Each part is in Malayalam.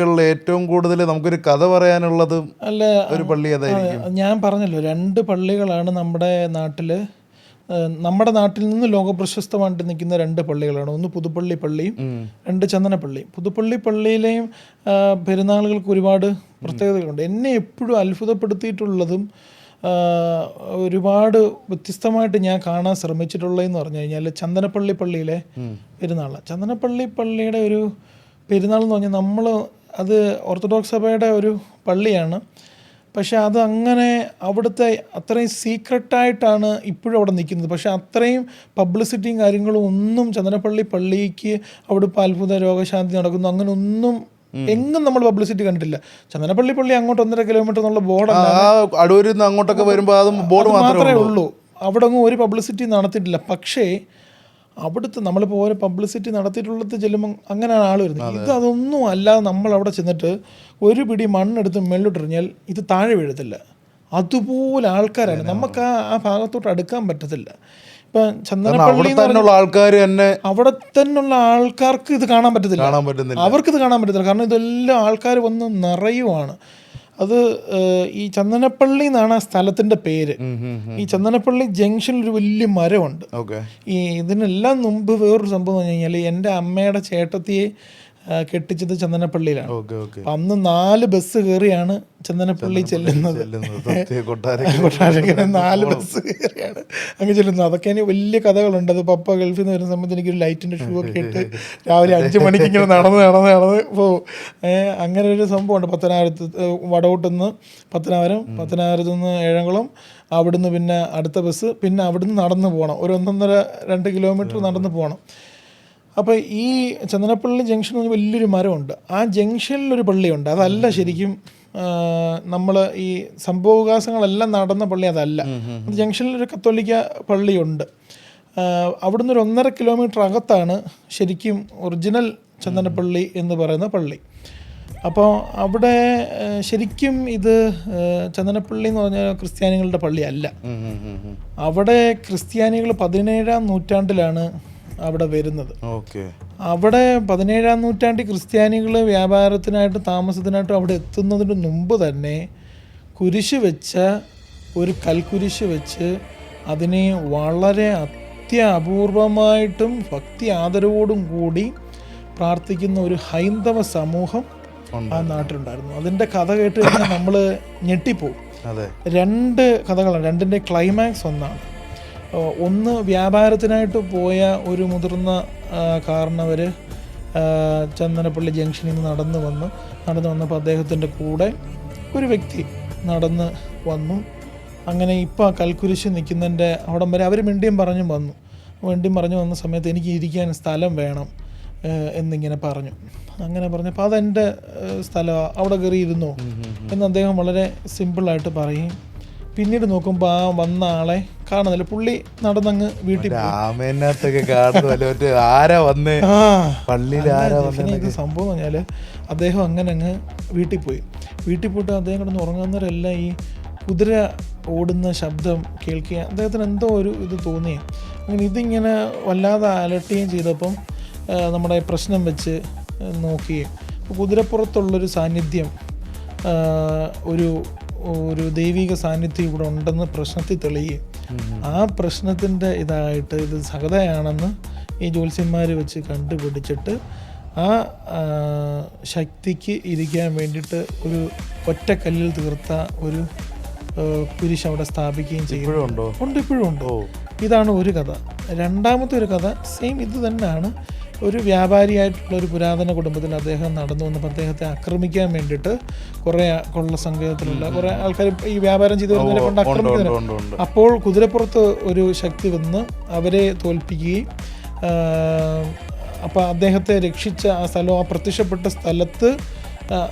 പള്ളികളിൽ ഏറ്റവും കൂടുതൽ നമുക്കൊരു കഥ പറയാനുള്ളത് അല്ല ഒരു പള്ളി അതായിരിക്കും ഞാൻ പറഞ്ഞല്ലോ രണ്ട് പള്ളികളാണ് നമ്മുടെ നാട്ടിൽ നമ്മുടെ നാട്ടിൽ നിന്ന് ലോകപ്രശസ്തമായിട്ട് നിൽക്കുന്ന രണ്ട് പള്ളികളാണ്. ഒന്ന് പുതുപ്പള്ളി പള്ളിയും രണ്ട് ചന്ദനപ്പള്ളി പുതുപ്പള്ളി പള്ളിയിലെയും പെരുന്നാളുകൾക്ക് ഒരുപാട് പ്രത്യേകതകളുണ്ട്. എന്നെ എപ്പോഴും അത്ഭുതപ്പെടുത്തിയിട്ടുള്ളതും ഒരുപാട് വ്യത്യസ്തമായിട്ട് ഞാൻ കാണാൻ ശ്രമിച്ചിട്ടുള്ളതെന്ന് പറഞ്ഞു കഴിഞ്ഞാൽ ചന്ദനപ്പള്ളി പള്ളിയിലെ പെരുന്നാളാണ്. ചന്ദനപ്പള്ളി പള്ളിയുടെ ഒരു പെരുന്നാൾ എന്ന് പറഞ്ഞാൽ നമ്മൾ അത് ഓർത്തഡോക്സ് സഭയുടെ ഒരു പള്ളിയാണ്. പക്ഷെ അത് അങ്ങനെ അവിടുത്തെ അത്രയും സീക്രട്ടായിട്ടാണ് ഇപ്പോഴും അവിടെ നിൽക്കുന്നത്. പക്ഷേ അത്രയും പബ്ലിസിറ്റിയും കാര്യങ്ങളും ഒന്നും ചന്ദനപ്പള്ളി പള്ളിക്ക് അവിടെ ഇപ്പോൾ അത്ഭുത രോഗശാന്തി നടക്കുന്നു. അങ്ങനെ ഒന്നും എങ്ങും നമ്മൾ പബ്ലിസിറ്റി കണ്ടിട്ടില്ല. ചന്ദനപ്പള്ളി പള്ളി അങ്ങോട്ട് ഒന്നര കിലോമീറ്റർ എന്നുള്ള ബോർഡ് അടൂരിൽ നിന്ന് അങ്ങോട്ടൊക്കെ വരുമ്പോൾ അതും ബോർഡ് മാത്രമേ മാത്രമേ ഉള്ളൂ. അവിടെ ഒന്നും ഒരു പബ്ലിസിറ്റി നടത്തിയിട്ടില്ല. പക്ഷേ അവിടുത്തെ നമ്മളിപ്പോൾ ഓരോ പബ്ലിസിറ്റി നടത്തിയിട്ടുള്ളത് ചെല്ലുമ്പോൾ അങ്ങനെയാണ് ആൾ വരുന്നത്. ഇത് അതൊന്നും അല്ലാതെ നമ്മൾ അവിടെ ചെന്നിട്ട് ഒരു പിടി മണ്ണെടുത്ത് മേളിലോട്ടെറിഞ്ഞാൽ ഇത് താഴെ വീഴത്തില്ല. അതുപോലെ ആൾക്കാരാണ്. നമുക്ക് ആ ആ ഭാഗത്തോട്ട് അടുക്കാൻ പറ്റത്തില്ല. ഇപ്പം ചന്ദനപ്പള്ളി ആൾക്കാർ തന്നെ അവിടെ തന്നെയുള്ള ആൾക്കാർക്ക് ഇത് കാണാൻ പറ്റത്തില്ല. കാണാൻ പറ്റുന്നില്ല അവർക്ക് ഇത് കാണാൻ പറ്റത്തില്ല. കാരണം ഇതെല്ലാം ആൾക്കാർ വന്ന് നിറയുവാണ്. അത് ഈ ചന്ദനപ്പള്ളി എന്നാണ് ആ സ്ഥലത്തിന്റെ പേര്. ഈ ചന്ദനപ്പള്ളി ജംഗ്ഷനിൽ ഒരു വലിയ മരമുണ്ട്. ഈ ഇതിനെല്ലാം മുമ്പ് വേറൊരു സംഭവം എന്ന് പറഞ്ഞു കഴിഞ്ഞാൽ എന്റെ അമ്മയുടെ ചേട്ടത്തിയെ കെട്ടിച്ചത് ചന്ദനപ്പള്ളിയിലാണ്. അന്ന് നാല് ബസ് കയറിയാണ് ചന്ദനപ്പള്ളി ചെല്ലുന്നത്. കൊട്ടാരക്കര. നാല് ബസ് കയറിയാണ് അങ്ങ് ചെല്ലുന്നത്. അതൊക്കെ ഇനി വലിയ കഥകളുണ്ട്. അത് പപ്പ ഗൾഫിൽ നിന്ന് വരുന്ന സമയത്ത് എനിക്കൊരു ലൈറ്റിന്റെ ഷൂ ഒക്കെ ഇട്ട് രാവിലെ അഞ്ച് മണിക്ക് ഇങ്ങനെ നടന്ന് നടന്ന് നടന്ന് ഏഹ് അങ്ങനെ ഒരു സംഭവമുണ്ട്. പത്തനാപുരത്ത് ഏഹ് വടകോട്ടുനിന്ന് പത്തനാപുരം പത്തനാപുരത്ത് നിന്ന് ഏഴംകുളം അവിടുന്ന് പിന്നെ അടുത്ത ബസ് പിന്നെ അവിടുന്ന് നടന്ന് പോകണം ഒരു ഒന്നൊന്നര രണ്ട് കിലോമീറ്റർ നടന്ന് പോകണം അപ്പോൾ ഈ ചന്ദനപ്പള്ളി ജംഗ്ഷൻ എന്ന് പറഞ്ഞാൽ വലിയൊരു മരമുണ്ട്. ആ ജംഗ്ഷനിലൊരു പള്ളിയുണ്ട്. അതല്ല ശരിക്കും നമ്മൾ ഈ സംഭവവികാസങ്ങളെല്ലാം നടന്ന പള്ളി അതല്ല. അത് ജംഗ്ഷനിലൊരു കത്തോലിക്ക പള്ളിയുണ്ട്. അവിടുന്ന് ഒരു ഒന്നര കിലോമീറ്റർ അകത്താണ് ശരിക്കും ഒറിജിനൽ ചന്ദനപ്പള്ളി എന്ന് പറയുന്ന പള്ളി. അപ്പോൾ അവിടെ ശരിക്കും ഇത് ചന്ദനപ്പള്ളി എന്ന് പറഞ്ഞാൽ ക്രിസ്ത്യാനികളുടെ പള്ളിയല്ല. അവിടെ ക്രിസ്ത്യാനികൾ പതിനേഴാം നൂറ്റാണ്ടിലാണ് അവിടെ വരുന്നത്. ഓക്കെ. അവിടെ പതിനേഴാം നൂറ്റാണ്ടിൽ ക്രിസ്ത്യാനികൾ വ്യാപാരത്തിനായിട്ട് താമസത്തിനായിട്ട് അവിടെ എത്തുന്നതിന് മുമ്പ് തന്നെ കുരിശ് വെച്ച ഒരു കൽക്കുരിശ് വെച്ച് അതിനെ വളരെ അത്യപൂർവമായിട്ടും ഭക്തി ആദരവോടും കൂടി പ്രാർത്ഥിക്കുന്ന ഒരു ഹൈന്ദവ സമൂഹം ആ നാട്ടിലുണ്ടായിരുന്നു. അതിന്റെ കഥ കേട്ട് കഴിഞ്ഞാൽ നമ്മൾ ഞെട്ടിപ്പോവും. രണ്ട് കഥകളാണ്. രണ്ടിന്റെ ക്ലൈമാക്സ് ഒന്നാണ്. ഒന്ന് വ്യാപാരത്തിനായിട്ട് പോയ ഒരു മുതിർന്ന കാരണവർ ചന്ദനപ്പള്ളി ജംഗ്ഷനിൽ നിന്ന് നടന്നു വന്നു. നടന്നു വന്നപ്പോൾ അദ്ദേഹത്തിന്റെ കൂടെ ഒരു വ്യക്തി നടന്ന് വന്നു. അങ്ങനെ ഇപ്പോൾ കൽക്കുരിശ് നിൽക്കുന്നതിന്റെ അവിടം വരെ അവർ മിണ്ടിയും പറഞ്ഞും വന്നു. മിണ്ടിയും പറഞ്ഞു വന്ന സമയത്ത് എനിക്ക് ഇരിക്കാൻ സ്ഥലം വേണം എന്നിങ്ങനെ പറഞ്ഞു. അങ്ങനെ പറഞ്ഞപ്പോൾ അതെന്റെ സ്ഥലമാണ് അവിടെ കയറി ഇരുന്നോ എന്ന് അദ്ദേഹം വളരെ സിമ്പിളായിട്ട് പറയും. പിന്നീട് നോക്കുമ്പോൾ ആ വന്ന ആളെ കാണുന്നില്ല. പുള്ളി നടന്നങ്ങ് വീട്ടിൽ പോയി. രാമേനകത്തൊക്കെ കാണുന്നല്ലേ മറ്റേ ആരാ വന്നേ? ആ പള്ളിയിൽ ആരാ സംഭവം എന്ന് പറഞ്ഞാൽ അദ്ദേഹം അങ്ങനെ അങ്ങ് വീട്ടിൽ പോയി. വീട്ടിൽ പോയിട്ട് അദ്ദേഹം കിടന്ന് ഉറങ്ങുന്നവരെല്ലാം ഈ കുതിര ഓടുന്ന ശബ്ദം കേൾക്കുക അദ്ദേഹത്തിന് എന്തോ ഒരു ഇത് തോന്നി. അങ്ങനെ ഇതിങ്ങനെ വല്ലാതെ അലട്ടുകയും ചെയ്തപ്പം നമ്മുടെ പ്രശ്നം വെച്ച് നോക്കുകയും അപ്പോൾ കുതിരപ്പുറത്തുള്ളൊരു സാന്നിധ്യം ഒരു ഒരു ദൈവിക സാന്നിധ്യം ഇവിടെ ഉണ്ടെന്ന് പ്രശ്നത്തിൽ തെളിയുകയും ആ പ്രശ്നത്തിന്റെ ഇതായിട്ട് ഇത് സഹതയാണെന്ന് ഈ ജ്യോത്സ്യന്മാർ വെച്ച് കണ്ടുപിടിച്ചിട്ട് ആ ശക്തിക്ക് ഇരിക്കാൻ വേണ്ടിയിട്ട് ഒരു ഒറ്റക്കല്ലിൽ തീർത്ത ഒരു കുരിശ് അവിടെ സ്ഥാപിക്കുകയും ചെയ്യും ഇപ്പോഴും ഉണ്ടോ? ഉണ്ട് ഇപ്പോഴും ഉണ്ടോ. ഇതാണ് ഒരു കഥ. രണ്ടാമത്തെ ഒരു കഥ സെയിം ഇത് തന്നെയാണ്. ഒരു വ്യാപാരിയായിട്ടുള്ള ഒരു പുരാതന കുടുംബത്തിൽ അദ്ദേഹം നടന്നു വന്നപ്പോൾ അദ്ദേഹത്തെ ആക്രമിക്കാൻ വേണ്ടിയിട്ട് കുറേ കൊള്ള സംഘത്തിലുള്ള കുറേ ആൾക്കാർ ഈ വ്യാപാരം ചെയ്ത് വരുന്നതിനെ കൊണ്ട് ഉണ്ട് അപ്പോൾ കുതിരപ്പുറത്ത് ഒരു ശക്തി വന്ന് അവരെ തോൽപ്പിക്കുകയും അപ്പോൾ അദ്ദേഹത്തെ രക്ഷിച്ച ആ സ്ഥലം ആ പ്രത്യക്ഷപ്പെട്ട സ്ഥലത്ത്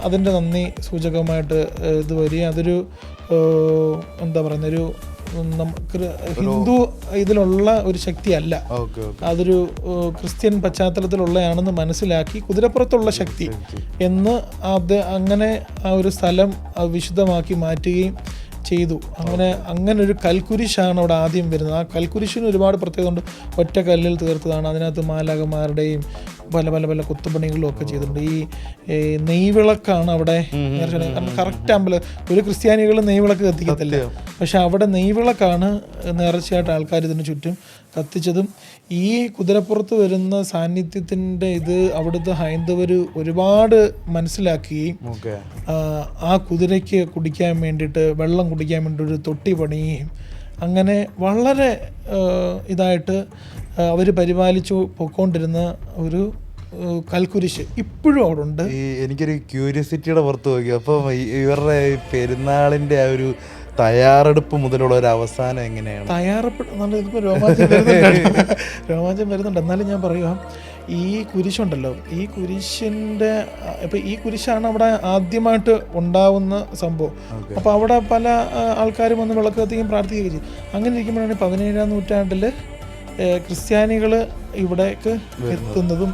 അതിന്റെ നന്ദി സൂചകമായിട്ട് ഇത് വരികയും അതൊരു എന്താ പറയുന്ന ഒരു നമുക്ക് ഹിന്ദു ഇതിലുള്ള ഒരു ശക്തിയല്ല. അതൊരു ക്രിസ്ത്യൻ പശ്ചാത്തലത്തിലുള്ളതാണെന്ന് മനസ്സിലാക്കി കുതിരപ്പുറത്തുള്ള ശക്തി എന്ന് അത് അങ്ങനെ ആ ഒരു സ്ഥലം വിശുദ്ധമാക്കി മാറ്റുകയും ചെയ്തു. അങ്ങനെ അങ്ങനെ ഒരു കൽക്കുരിശാണ് അവിടെ ആദ്യം വരുന്നത്. ആ കൽക്കുരിശിന് ഒരുപാട് പ്രത്യേകത ഉണ്ട് ഒറ്റ കല്ലിൽ തീർത്തതാണ്. അതിനകത്ത് മാലാകന്മാരുടെയും പല പല പല കൊത്തുപണികളും ഒക്കെ ചെയ്തിട്ടുണ്ട്. ഈ നെയ്വിളക്കാണ് അവിടെ കാരണം കറക്റ്റ് അമ്പലം ഒരു ക്രിസ്ത്യാനികൾ നെയ്വിളക്ക് കത്തിക്കത്തില്ല. പക്ഷെ അവിടെ നെയ്വിളക്കാണ് നേർച്ചയായിട്ട് ആൾക്കാർ ഇതിന് ചുറ്റും കത്തിച്ചതും. ഈ കുതിരപ്പുറത്ത് വരുന്ന സാന്നിധ്യത്തിന്റെ ഇത് അവിടുത്തെ ഹൈന്ദവർ ഒരുപാട് മനസ്സിലാക്കുകയും ആ, ആ കുതിരയ്ക്ക് കുടിക്കാൻ വേണ്ടിയിട്ട് വെള്ളം കുടിക്കാൻ വേണ്ടി ഒരു തൊട്ടി പണിയുകയും അങ്ങനെ വളരെ ഇതായിട്ട് അവർ പരിപാലിച്ചു പൊക്കോണ്ടിരുന്ന ഒരു കൽക്കുരിശ് ഇപ്പോഴും അവിടെ ഉണ്ട് ഈ എനിക്കൊരു ക്യൂരിയോസിറ്റിയുടെ പുറത്ത് നോക്കി അപ്പം ഇവരുടെ പെരുന്നാളിന്റെ ആ ഒരു തയ്യാറെടുപ്പ് മുതലുള്ള ഒരു അവസാനം എങ്ങനെയാണ്? തയ്യാറപ്പെടുന്ന ഇതിപ്പോൾ രോമാഞ്ചം വരുന്നുണ്ട്. രോമാഞ്ചം വരുന്നുണ്ട്. എന്നാലും ഞാൻ പറയുക ഈ കുരിശുണ്ടല്ലോ ഈ കുരിശിന്റെ ഇപ്പം ഈ കുരിശാണ് അവിടെ ആദ്യമായിട്ട് ഉണ്ടാവുന്ന സംഭവം. അപ്പോൾ അവിടെ പല ആൾക്കാരും വന്ന് വിളക്ക് കത്തിക്കും പ്രാർത്ഥിക്കുകയും ചെയ്യും. അങ്ങനെ ഇരിക്കുമ്പോഴാണ് പതിനേഴാം നൂറ്റാണ്ടിൽ ക്രിസ്ത്യാനികൾ ഇവിടേക്ക് എത്തുന്നതും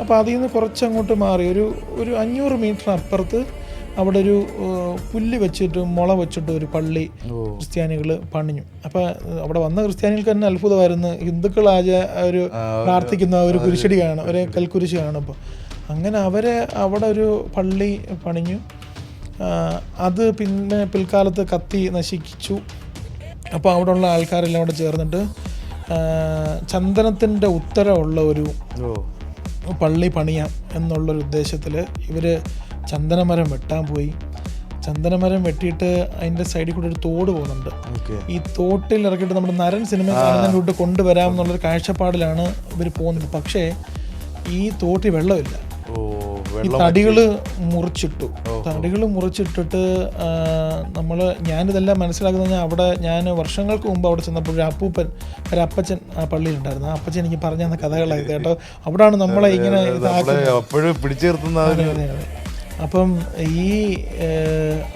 അപ്പോൾ അതിൽ നിന്ന് കുറച്ചങ്ങോട്ട് മാറി. ഒരു ഒരു അഞ്ഞൂറ് മീറ്റർ അപ്പുറത്ത് അവിടെ ഒരു പുല്ല് വെച്ചിട്ട് മുള വെച്ചിട്ട് ഒരു പള്ളി ക്രിസ്ത്യാനികൾ പണിഞ്ഞു. അപ്പോൾ അവിടെ വന്ന ക്രിസ്ത്യാനികൾക്ക് തന്നെ അത്ഭുതമായിരുന്നു. ഹിന്ദുക്കൾ ആച ഒരു പ്രാർത്ഥിക്കുന്ന ഒരു കുരിശടി കാണും ഒരു കൽക്കുരിശ് അപ്പോൾ അങ്ങനെ അവരെ അവിടെ ഒരു പള്ളി പണിഞ്ഞു. അത് പിന്നെ പിൽക്കാലത്ത് കത്തി നശിച്ചു. അപ്പോൾ അവിടെ ഉള്ള ആൾക്കാരെല്ലാം അവിടെ ചേർന്നിട്ട് ചന്ദനത്തിന്റെ ഉത്തരമുള്ള ഒരു പള്ളി പണിയാം എന്നുള്ളൊരു ഉദ്ദേശത്തിൽ ഇവർ ചന്ദനമരം വെട്ടാൻ പോയി. ചന്ദനമരം വെട്ടിയിട്ട് അതിന്റെ സൈഡിൽ കൂടെ ഒരു തോട് പോകുന്നുണ്ട്. ഈ തോട്ടിൽ ഇറക്കിയിട്ട് നമ്മുടെ നരൻ സിനിമ കാണുന്നതിലോട്ട് കൊണ്ടുവരാം എന്നുള്ളൊരു കാഴ്ചപ്പാടിലാണ് ഇവർ പോകുന്നത്. പക്ഷേ ഈ തോട്ടിൽ വെള്ളമില്ല. ഈ തടികൾ തടികൾ മുറിച്ചിട്ടു. തടികൾ മുറിച്ചിട്ടിട്ട് നമ്മൾ ഞാനിതെല്ലാം മനസ്സിലാക്കുന്നത് ഞാൻ അവിടെ ഞാൻ വർഷങ്ങൾക്ക് മുമ്പ് അവിടെ ചെന്നപ്പോൾ ഒരു അപ്പൂപ്പൻ ഒരു അപ്പച്ചൻ ആ പള്ളിയിലുണ്ടായിരുന്നു ആ അപ്പച്ചൻ എനിക്ക് പറഞ്ഞു തന്ന കഥകളായത് കേട്ടോ. അവിടാണ് നമ്മളെ ഇങ്ങനെ അപ്പോഴും പിടിച്ചു നിർത്തുന്ന അപ്പം ഈ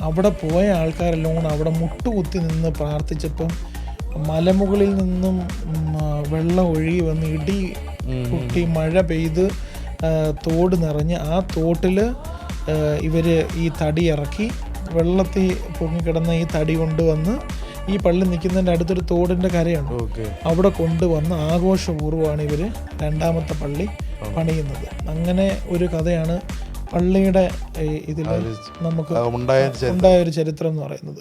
അവിടെ പോയ ആൾക്കാരെല്ലാം കൂടെ അവിടെ മുട്ടുകുത്തി നിന്ന് പ്രാർത്ഥിച്ചപ്പം മലമുകളിൽ നിന്നും വെള്ളം ഒഴുകി വന്ന് ഇടി കുട്ടി മഴ പെയ്ത് തോട് നിറഞ്ഞ് ആ തോട്ടിൽ ഇവർ ഈ തടി ഇറക്കി വെള്ളത്തിൽ പൊങ്ങിക്കിടന്ന ഈ തടി കൊണ്ടുവന്ന് ഈ പള്ളി നിൽക്കുന്നതിന്റെ അടുത്തൊരു തോടിന്റെ കരയുണ്ട്. അവിടെ കൊണ്ടുവന്ന് ആഘോഷപൂർവമാണ് ഇവർ രണ്ടാമത്തെ പള്ളി പണിയുന്നത്. അങ്ങനെ ഒരു കഥയാണ് പള്ളിയുടെ ഇതിൽ നമുക്ക് ഉണ്ടായ ഒരു ചരിത്രം എന്ന് പറയുന്നത്.